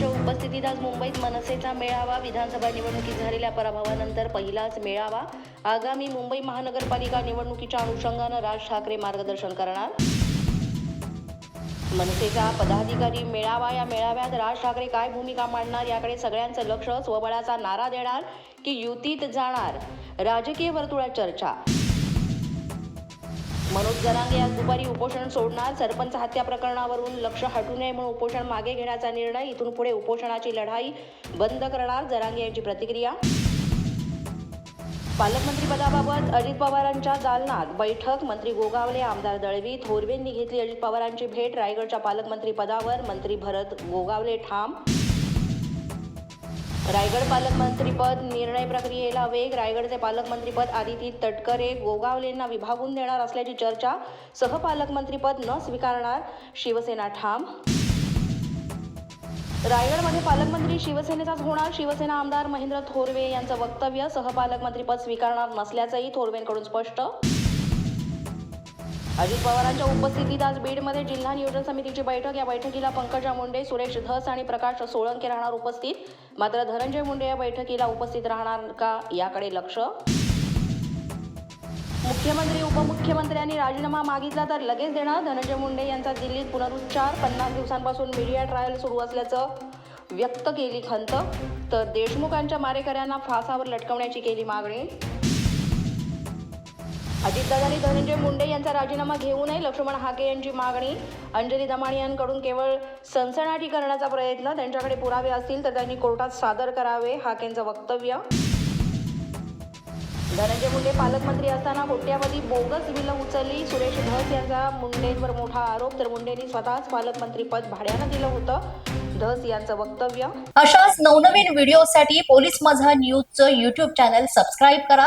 उपस्थितीत आज मुंबईत मनसेचा मेळावा विधानसभा निवडणुकीत झालेल्या पराभवानंतर पहिलाच मेळावा. आगामी मुंबई महानगरपालिका निवडणुकीच्या अनुषंगानं राज ठाकरे मार्गदर्शन करणार. मनसेचा पदाधिकारी मेळावा या मेळाव्यात राज ठाकरे काय भूमिका मांडणार याकडे सगळ्यांचं लक्ष स्वबळाचा नारा देणार की युतीत जाणार. राजकीय वर्तुळात चर्चा. मनोज जरांगे आज दुपारी उपोषण सोडणार. सरपंच हत्या प्रकरणावरून लक्ष हटू नये म्हणून उपोषण मागे घेण्याचा निर्णय. इथून पुढे उपोषणाची लढाई बंद करणार जरांगे यांची प्रतिक्रिया. पालकमंत्रीपदाबाबत अजित पवारांच्या दालनात बैठक. मंत्री गोगावले आमदार दळवी थोरवेंनी घेतली अजित पवारांची भेट. रायगडच्या पालकमंत्री पदावर मंत्री भरत गोगावले ठाम रायगड पालकमंत्रीपद निर्णय प्रक्रियेला वेग. रायगडचे पालकमंत्रीपद आदिती तटकरे गोगावलेंना विभागून देणार असल्याची चर्चा सहपालकमंत्रीपद न स्वीकारणार शिवसेना ठाम. रायगडमध्ये पालकमंत्री शिवसेनेचाच होणार. शिवसेना आमदार महेंद्र थोरवे यांचं वक्तव्य सहपालकमंत्रीपद स्वीकारणार नसल्याचंही थोरवेंकडून स्पष्ट अजित पवारांच्या उपस्थितीत आज बीडमध्ये जिल्हा नियोजन समितीची बैठक. या बैठकीला पंकजा मुंडे सुरेश धस आणि प्रकाश सोळंके राहणार उपस्थित. मात्र धनंजय मुंडे या बैठकीला उपस्थित राहणार का याकडे लक्ष? मुख्यमंत्री उपमुख्यमंत्र्यांनी राजीनामा मागितला तर लगेच देणं धनंजय मुंडे यांचा दिल्लीत पुनरुच्चार. पन्नास दिवसांपासून मीडिया ट्रायल सुरू असल्याचं व्यक्त केली खंत. तर देशमुखांच्या मारेकऱ्यांना फासावर लटकवण्याची केली मागणी. अजितदादांनी धनंजय मुंडे यांचा राजीनामा घेऊ नये लक्ष्मण हाके यांची मागणी. अंजली दमाणी यांकडून केवळ सनसनाटी करण्याचा प्रयत्न. त्यांच्याकडे पुरावे असतील तर त्यांनी कोर्टात सादर करावे हाकेंचं वक्तव्य. धनंजय मुंडे पालकमंत्री असताना कोट्यावधी बोगस बिलं उचलली. सुरेश धस यांचा मुंडेंवर मोठा आरोप तर मुंडेंनी स्वतःच पालकमंत्रीपद भाड्यानं दिलं होतं. धस यांचं वक्तव्य. अशाच नवनवीन व्हिडिओसाठी पोलीस माझा न्यूजचं युट्यूब चॅनल सबस्क्राईब करा.